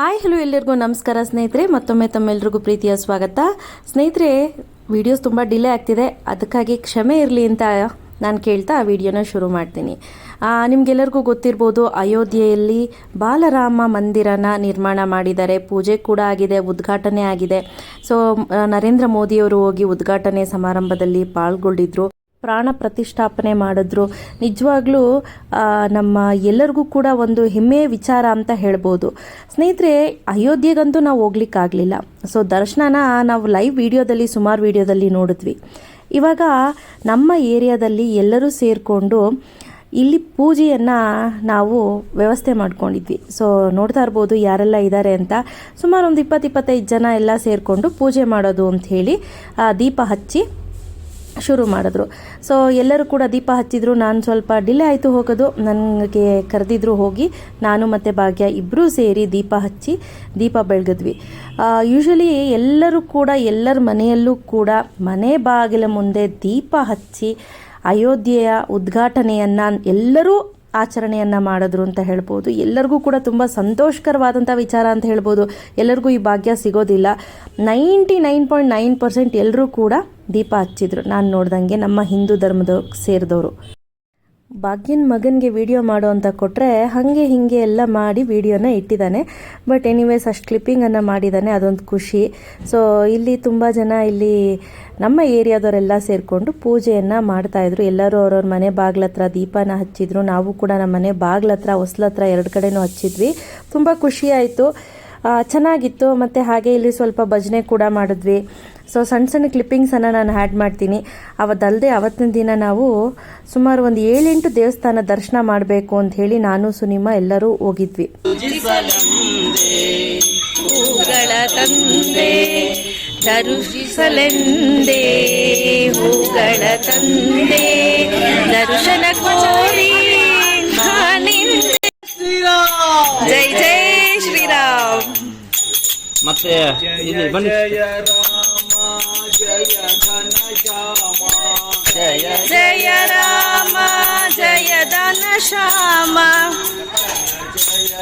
Hi hello ಎಲ್ಲರಿಗೂ ನಮಸ್ಕಾರ ಸ್ನೇಹಿತರೆ, ಮತ್ತೊಮ್ಮೆ ತಮ್ಮೆಲ್ಲರಿಗೂ ಪ್ರೀತಿಯ ಸ್ವಾಗತ. ಸ್ನೇಹಿತರೆ ವಿಡಿಯೋಸ್ ತುಂಬ ಡಿಲೇ ಆಗ್ತಿದೆ, ಅದಕ್ಕಾಗಿ ಕ್ಷಮೆ ಇರಲಿ ಅಂತ ನಾನು ಕೇಳ್ತಾ ಆ ವಿಡಿಯೋನ ಶುರು ಮಾಡ್ತೀನಿ. ನಿಮಗೆಲ್ಲರಿಗೂ ಗೊತ್ತಿರ್ಬೋದು, ಅಯೋಧ್ಯೆಯಲ್ಲಿ ಬಾಲರಾಮ ಮಂದಿರನ ನಿರ್ಮಾಣ ಮಾಡಿದ್ದಾರೆ, ಪೂಜೆ ಕೂಡ ಆಗಿದೆ, ಉದ್ಘಾಟನೆ ಆಗಿದೆ. ಸೊ ನರೇಂದ್ರ ಮೋದಿಯವರು ಹೋಗಿ ಉದ್ಘಾಟನೆ ಸಮಾರಂಭದಲ್ಲಿ ಪಾಲ್ಗೊಂಡಿದ್ರು. ಪ್ರಾಣ ಪ್ರತಿಷ್ಠಾಪನೆ ಮಾಡಿದ್ರು. ನಿಜವಾಗ್ಲೂ ನಮ್ಮ ಎಲ್ಲರಿಗೂ ಕೂಡ ಒಂದು ಹೆಮ್ಮೆಯ ವಿಚಾರ ಅಂತ ಹೇಳ್ಬೋದು. ಸ್ನೇಹಿತರೆ ಅಯೋಧ್ಯೆಗಂತೂ ನಾವು ಹೋಗ್ಲಿಕ್ಕಾಗಲಿಲ್ಲ. ಸೊ ದರ್ಶನನ ನಾವು ಲೈವ್ ವಿಡಿಯೋದಲ್ಲಿ ಸುಮಾರು ವಿಡಿಯೋದಲ್ಲಿ ನೋಡಿದ್ವಿ. ಇವಾಗ ನಮ್ಮ ಏರಿಯಾದಲ್ಲಿ ಎಲ್ಲರೂ ಸೇರಿಕೊಂಡು ಇಲ್ಲಿ ಪೂಜೆಯನ್ನು ನಾವು ವ್ಯವಸ್ಥೆ ಮಾಡ್ಕೊಂಡಿದ್ವಿ. ಸೊ ನೋಡ್ತಾ ಇರ್ಬೋದು ಯಾರೆಲ್ಲ ಇದ್ದಾರೆ ಅಂತ. ಸುಮಾರು ಒಂದು ಇಪ್ಪತ್ತು ಇಪ್ಪತ್ತೈದು ಜನ ಎಲ್ಲ ಸೇರಿಕೊಂಡು ಪೂಜೆ ಮಾಡೋದು ಆ, ದೀಪ ಹಚ್ಚಿ ಶುರು ಮಾಡಿದ್ರು. ಸೊ ಎಲ್ಲರೂ ಕೂಡ ದೀಪ ಹಚ್ಚಿದ್ರು. ನಾನು ಸ್ವಲ್ಪ ಡಿಲೇ ಆಯಿತು ಹೋಗೋದು. ನನಗೆ ಕರೆದಿದ್ರು ಹೋಗಿ. ನಾನು ಮತ್ತು ಭಾಗ್ಯ ಇಬ್ಬರೂ ಸೇರಿ ದೀಪ ಹಚ್ಚಿ ದೀಪ ಬೆಳಗಿದ್ವಿ. ಯೂಶ್ವಲಿ ಎಲ್ಲರೂ ಕೂಡ ಎಲ್ಲರ ಮನೆಯಲ್ಲೂ ಕೂಡ ಮನೆ ಬಾಗಿಲ ಮುಂದೆ ದೀಪ ಹಚ್ಚಿ ಅಯೋಧ್ಯೆಯ ಉದ್ಘಾಟನೆಯನ್ನು ಎಲ್ಲರೂ ಆಚರಣೆಯನ್ನು ಮಾಡಿದ್ರು ಅಂತ ಹೇಳ್ಬೋದು. ಎಲ್ಲರಿಗೂ ಕೂಡ ತುಂಬ ಸಂತೋಷಕರವಾದಂಥ ವಿಚಾರ ಅಂತ ಹೇಳ್ಬೋದು. ಎಲ್ಲರಿಗೂ ಈ ಭಾಗ್ಯ ಸಿಗೋದಿಲ್ಲ. Ninety nine point nine percent ಎಲ್ಲರೂ ಕೂಡ ದೀಪ ಹಚ್ಚಿದ್ರು. ನಾನು ನೋಡ್ದಂಗೆ ನಮ್ಮ ಹಿಂದೂ ಧರ್ಮದ ಸೇರಿದವರು. ಭಾಗ್ಯನ ಮಗನಿಗೆ ವಿಡಿಯೋ ಮಾಡೋ ಅಂತ ಕೊಟ್ಟರೆ ಹಾಗೆ ಹೀಗೆ ಎಲ್ಲ ಮಾಡಿ ವಿಡಿಯೋನ ಇಟ್ಟಿದ್ದಾನೆ ಬಟ್ ಎನಿವೇಸ್ ಅಷ್ಟು ಕ್ಲಿಪ್ಪಿಂಗನ್ನು ಮಾಡಿದ್ದಾನೆ ಅದೊಂದು ಖುಷಿ. ಸೊ ಇಲ್ಲಿ ತುಂಬ ಜನ ಇಲ್ಲಿ ನಮ್ಮ ಏರಿಯಾದವರೆಲ್ಲ ಸೇರಿಕೊಂಡು ಪೂಜೆಯನ್ನು ಮಾಡ್ತಾಯಿದ್ರು ಎಲ್ಲರೂ ಅವ್ರವ್ರ ಮನೆ ಬಾಗ್ಲ ಹತ್ರ ದೀಪನ ಹಚ್ಚಿದ್ರು. ನಾವು ಕೂಡ ನಮ್ಮ ಮನೆ ಬಾಗ್ಲ ಹೊಸ್ಲತ್ರ ಎರಡು ಕಡೆನೂ ಹಚ್ಚಿದ್ವಿ. ತುಂಬ ಖುಷಿ ಆಯಿತು. ಚೆನ್ನಾಗಿತ್ತು. ಮತ್ತು ಹಾಗೆ ಇಲ್ಲಿ ಸ್ವಲ್ಪ ಭಜನೆ ಕೂಡ ಮಾಡಿದ್ವಿ. ಸೊ ಸಣ್ಣ ಸಣ್ಣ ಕ್ಲಿಪ್ಪಿಂಗ್ಸನ್ನು ನಾನು ಆ್ಯಡ್ ಮಾಡ್ತೀನಿ. ಅವತ್ತಲ್ಲದೆ ಅವತ್ತಿನ ದಿನ ನಾವು ಸುಮಾರು ಒಂದು ಏಳೆಂಟು ದೇವಸ್ಥಾನ ದರ್ಶನ ಮಾಡಬೇಕು ಅಂತ ಹೇಳಿ ನಾನು ಸುನಿಮಾ ಎಲ್ಲರೂ ಹೋಗಿದ್ವಿ. ಹೂಗಳ ತಂದೆ ಹೂಗಳ ತಂದೆ ದರ್ಶನ ಕೋರಿ ಜೈ ಜೈ ಶ್ರೀರಾಮ್. ಮತ್ತೆ ಇಲ್ಲಿ ಬನ್ನಿ.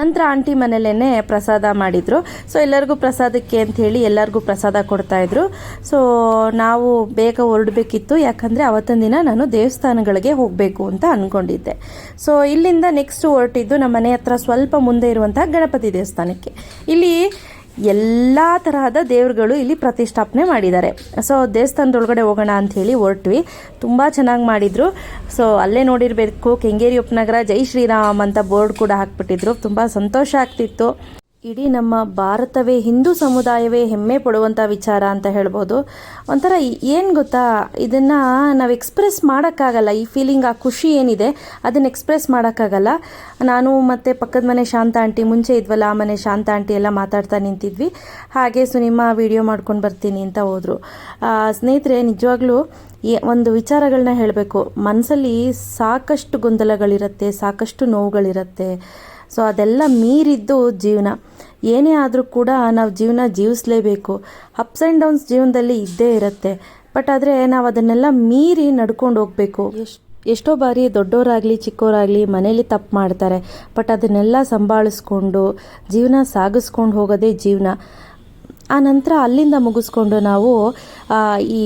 ನಂತರ ಆಂಟಿ ಮನೇಲೇ ಪ್ರಸಾದ ಮಾಡಿದರು. ಸೊ ಎಲ್ಲರಿಗೂ ಪ್ರಸಾದಕ್ಕೆ ಅಂತ ಹೇಳಿ ಎಲ್ಲರಿಗೂ ಪ್ರಸಾದ ಕೊಡ್ತಾಯಿದ್ರು ಸೊ ನಾವು ಬೇಗ ಹೊರಡಬೇಕಿತ್ತು. ಯಾಕಂದರೆ ಅವತ್ತಿನ ದಿನ ನಾನು ದೇವಸ್ಥಾನಗಳಿಗೆ ಹೋಗಬೇಕು ಅಂತ ಅಂದ್ಕೊಂಡಿದ್ದೆ ಸೊ ಇಲ್ಲಿಂದ ನೆಕ್ಸ್ಟ್ ಹೊರಟಿದ್ದು ನಮ್ಮ ಮನೆ ಹತ್ರ ಸ್ವಲ್ಪ ಮುಂದೆ ಇರುವಂತಹ ಗಣಪತಿ ದೇವಸ್ಥಾನಕ್ಕೆ. ಇಲ್ಲಿ ಎಲ್ಲ ತರಹದ ದೇವರುಗಳು ಇಲ್ಲಿ ಪ್ರತಿಷ್ಠಾಪನೆ ಮಾಡಿದ್ದಾರೆ. ಸೊ ದೇವಸ್ಥಾನದೊಳಗಡೆ ಹೋಗೋಣ ಅಂತ ಹೇಳಿ ಹೊರಟ್ವಿ. ತುಂಬ ಚೆನ್ನಾಗಿ ಮಾಡಿದರು. ಸೊ ಅಲ್ಲೇ ನೋಡಿರಬೇಕು. ಕೆಂಗೇರಿ ಉಪನಗರ ಜೈ ಶ್ರೀರಾಮ್ ಅಂತ ಬೋರ್ಡ್ ಕೂಡ ಹಾಕ್ಬಿಟ್ಟಿದ್ರು. ತುಂಬ ಸಂತೋಷ ಆಗ್ತಿತ್ತು. ಇಡೀ ನಮ್ಮ ಭಾರತವೇ, ಹಿಂದೂ ಸಮುದಾಯವೇ ಹೆಮ್ಮೆ ಪಡುವಂಥ ವಿಚಾರ ಅಂತ ಹೇಳ್ಬೋದು. ಒಂಥರ ಏನು ಗೊತ್ತಾ? ಇದನ್ನು ನಾವು ಎಕ್ಸ್ಪ್ರೆಸ್ ಮಾಡೋಕ್ಕಾಗಲ್ಲ. ಈ ಫೀಲಿಂಗ್ ಆ ಖುಷಿ ಏನಿದೆ, ಅದನ್ನು ಎಕ್ಸ್ಪ್ರೆಸ್ ಮಾಡೋಕ್ಕಾಗಲ್ಲ. ನಾನು ಮತ್ತು ಪಕ್ಕದ ಮನೆ ಶಾಂತ ಆಂಟಿ ಮುಂಚೆ ಇದ್ವಲ್ಲ, ಆ ಮನೆ ಶಾಂತ ಆಂಟಿ ಎಲ್ಲ ಮಾತಾಡ್ತಾ ನಿಂತಿದ್ವಿ. ಹಾಗೆ ಸುನಿಮಾ ವಿಡಿಯೋ ಮಾಡ್ಕೊಂಡು ಬರ್ತೀನಿ ಅಂತ ಹೋದರು. ಸ್ನೇಹಿತರೆ, ನಿಜವಾಗ್ಲೂ ಒಂದು ವಿಚಾರಗಳನ್ನ ಹೇಳಬೇಕು. ಮನಸ್ಸಲ್ಲಿ ಸಾಕಷ್ಟು ಗೊಂದಲಗಳಿರುತ್ತೆ, ಸಾಕಷ್ಟು ನೋವುಗಳಿರುತ್ತೆ. ಸೊ ಅದೆಲ್ಲ ಮೀರಿದ್ದು ಜೀವನ. ಏನೇ ಆದರೂ ಕೂಡ ನಾವು ಜೀವನ ಜೀವಿಸಲೇಬೇಕು. ಅಪ್ಸ್ ಆ್ಯಂಡ್ ಡೌನ್ಸ್ ಜೀವನದಲ್ಲಿ ಇದ್ದೇ ಇರುತ್ತೆ. ಬಟ್ ಆದರೆ ನಾವು ಅದನ್ನೆಲ್ಲ ಮೀರಿ ನಡ್ಕೊಂಡು ಹೋಗಬೇಕು. ಎಷ್ಟು, ಎಷ್ಟೋ ಬಾರಿ ದೊಡ್ಡವರಾಗಲಿ ಚಿಕ್ಕವರಾಗಲಿ ಮನೇಲಿ ತಪ್ಪು ಮಾಡ್ತಾರೆ. ಬಟ್ ಅದನ್ನೆಲ್ಲ ಸಂಭಾಳಿಸ್ಕೊಂಡು, ಜೀವನ ಸಾಗಿಸ್ಕೊಂಡು ಹೋಗೋದೇ ಜೀವನ. ಆ ನಂತರ ಅಲ್ಲಿಂದ ಮುಗಿಸ್ಕೊಂಡು ನಾವು ಈ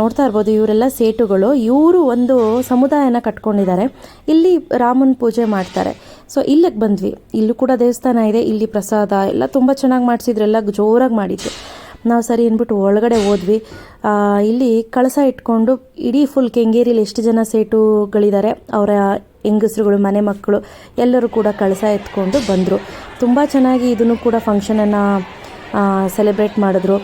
ನೋಡ್ತಾ ಇರ್ಬೋದು ಇವರೆಲ್ಲ ಸೇಟುಗಳು ಇವರು ಒಂದು ಸಮುದಾಯನ ಕಟ್ಕೊಂಡಿದ್ದಾರೆ. ಇಲ್ಲಿ ರಾಮನ ಪೂಜೆ ಮಾಡ್ತಾರೆ. ಸೊ ಇಲ್ಲಿಗೆ ಬಂದ್ವಿ. ಇಲ್ಲೂ ಕೂಡ ದೇವಸ್ಥಾನ ಇದೆ, ಇಲ್ಲಿ ಪ್ರಸಾದ, ಎಲ್ಲ ತುಂಬ ಚೆನ್ನಾಗಿ ಮಾಡಿಸಿದ್ರು, ಎಲ್ಲ ಜೋರಾಗಿ ಮಾಡಿದ್ರು. ನಾವು ಸರಿ ಅಂದ್ಬಿಟ್ಟು ಒಳಗಡೆ ಹೋದ್ವಿ. ಇಲ್ಲಿ ಕಳಸ ಇಟ್ಕೊಂಡು ಇಡೀ ಫುಲ್ ಕೆಂಗೇರಿಲಿ ಎಷ್ಟು ಜನ ಸೇಟುಗಳಿದ್ದಾರೆ ಅವರ ಹೆಂಗಸರುಗಳು, ಮನೆ ಮಕ್ಕಳು, ಎಲ್ಲರೂ ಕೂಡ ಕಳಸ ಎತ್ಕೊಂಡು ಬಂದರು. ತುಂಬ ಚೆನ್ನಾಗಿ ಇದನ್ನು ಕೂಡ ಫಂಕ್ಷನನ್ನು ಸೆಲೆಬ್ರೇಟ್ ಮಾಡಿದ್ರು.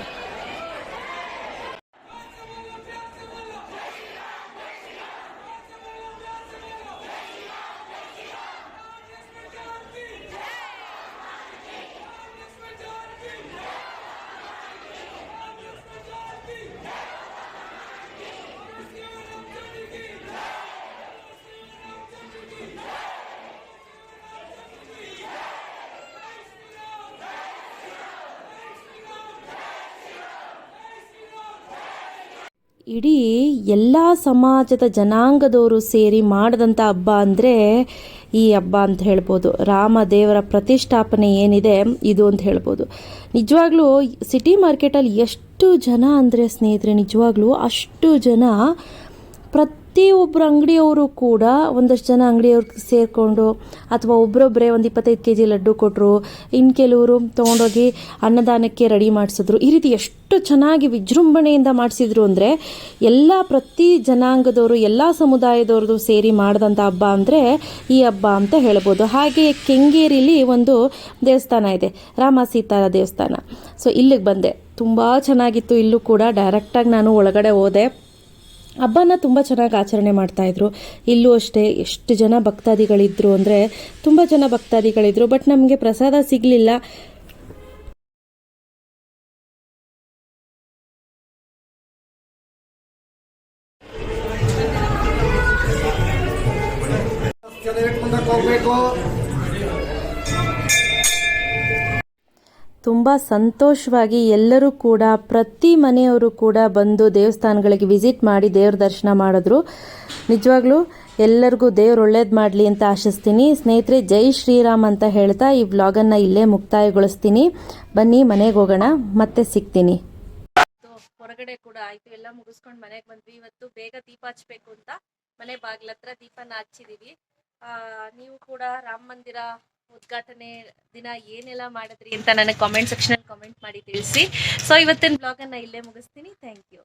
ಇಡೀ ಎಲ್ಲ ಸಮಾಜದ ಜನಾಂಗದವರು ಸೇರಿ ಮಾಡಿದಂಥ ಹಬ್ಬ ಅಂದರೆ ಈ ಹಬ್ಬ ಅಂತ ಹೇಳ್ಬೋದು. ರಾಮ ದೇವರ ಪ್ರತಿಷ್ಠಾಪನೆ ಏನಿದೆ ಇದು ಅಂತ ಹೇಳ್ಬೋದು. ನಿಜವಾಗ್ಲೂ ಸಿಟಿ ಮಾರ್ಕೆಟಲ್ಲಿ ಎಷ್ಟು ಜನ ಅಂದರೆ ಸ್ನೇಹಿತರೆ, ನಿಜವಾಗ್ಲೂ ಅಷ್ಟು ಜನ ಪ್ರತಿಯೊಬ್ಬರು ಅಂಗಡಿಯವರು ಕೂಡ ಒಂದಷ್ಟು ಜನ ಅಂಗಡಿಯವ್ರಿಗೆ ಸೇರಿಕೊಂಡು ಅಥವಾ ಒಬ್ಬರೊಬ್ಬರೇ ಒಂದು ಇಪ್ಪತ್ತೈದು ಕೆ ಜಿ ಲಡ್ಡು ಕೊಟ್ಟರು ಇನ್ನು ಕೆಲವರು ತೊಗೊಂಡೋಗಿ ಅನ್ನದಾನಕ್ಕೆ ರೆಡಿ ಮಾಡಿಸಿದ್ರು. ಈ ರೀತಿ ಎಷ್ಟು ಚೆನ್ನಾಗಿ ವಿಜೃಂಭಣೆಯಿಂದ ಮಾಡಿಸಿದ್ರು ಅಂದರೆ ಎಲ್ಲ ಪ್ರತಿ ಜನಾಂಗದವರು, ಎಲ್ಲ ಸಮುದಾಯದವ್ರದ್ದು ಸೇರಿ ಮಾಡಿದಂಥ ಹಬ್ಬ ಅಂದರೆ ಈ ಹಬ್ಬ ಅಂತ ಹೇಳ್ಬೋದು. ಹಾಗೆ ಕೆಂಗೇರಿಲಿ ಒಂದು ದೇವಸ್ಥಾನ ಇದೆ, ರಾಮ ಸೀತಾರ ದೇವಸ್ಥಾನ. ಸೊ ಇಲ್ಲಿಗೆ ಬಂದೆ. ತುಂಬ ಚೆನ್ನಾಗಿತ್ತು. ಇಲ್ಲೂ ಕೂಡ ಡೈರೆಕ್ಟಾಗಿ ನಾನು ಒಳಗಡೆ ಹೋದೆ. ಹಬ್ಬನ ತುಂಬ ಚೆನ್ನಾಗಿ ಆಚರಣೆ ಮಾಡ್ತಾಯಿದ್ರು ಇಲ್ಲೂ ಅಷ್ಟೇ ಎಷ್ಟು ಜನ ಭಕ್ತಾದಿಗಳಿದ್ರು ಅಂದರೆ ತುಂಬ ಜನ ಭಕ್ತಾದಿಗಳಿದ್ರು, ಬಟ್ ನಮಗೆ ಪ್ರಸಾದ ಸಿಗಲಿಲ್ಲ. ಹೋಗ್ಬೇಕು ತುಂಬ ಸಂತೋಷವಾಗಿ ಎಲ್ಲರೂ ಕೂಡ, ಪ್ರತಿ ಮನೆಯವರು ಕೂಡ ಬಂದು ದೇವಸ್ಥಾನಗಳಿಗೆ ವಿಸಿಟ್ ಮಾಡಿ ದೇವ್ರ ದರ್ಶನ ಮಾಡಿದ್ರು. ನಿಜವಾಗ್ಲೂ ಎಲ್ಲರಿಗೂ ದೇವ್ರು ಒಳ್ಳೇದು ಮಾಡಲಿ ಅಂತ ಆಶಿಸ್ತೀನಿ. ಸ್ನೇಹಿತರೆ, ಜೈ ಶ್ರೀರಾಮ್ ಅಂತ ಹೇಳ್ತಾ ಈ ವ್ಲಾಗನ್ನು ಇಲ್ಲೇ ಮುಕ್ತಾಯಗೊಳಿಸ್ತೀನಿ. ಬನ್ನಿ, ಮನೆಗೆ ಹೋಗೋಣ. ಮತ್ತೆ ಸಿಗ್ತೀನಿ. ಹೊರಗಡೆ ಕೂಡ ಆಯ್ತು. ಎಲ್ಲ ಮುಗಿಸ್ಕೊಂಡು ಮನೆಗೆ ಬಂದ್ವಿ. ಇವತ್ತು ಬೇಗ ದೀಪ ಹಚ್ಬೇಕು ಅಂತ ಮನೆ ಬಾಗಿಲತ್ರ ದೀಪನ ಹಚ್ಚಿದೀವಿ. ನೀವು ಕೂಡ ರಾಮ ಮಂದಿರ ಉದ್ಘಾಟನೆ ದಿನ ಏನೆಲ್ಲ ಮಾಡಿದ್ರಿ ಅಂತ ನನಗೆ ಕಾಮೆಂಟ್ ಸೆಕ್ಷನ್ ಕಾಮೆಂಟ್ ಮಾಡಿ ತಿಳಿಸಿ. ಸೊ ಇವತ್ತಿನ ಬ್ಲಾಗನ್ನು ಇಲ್ಲೇ ಮುಗಿಸ್ತೀನಿ. Thank you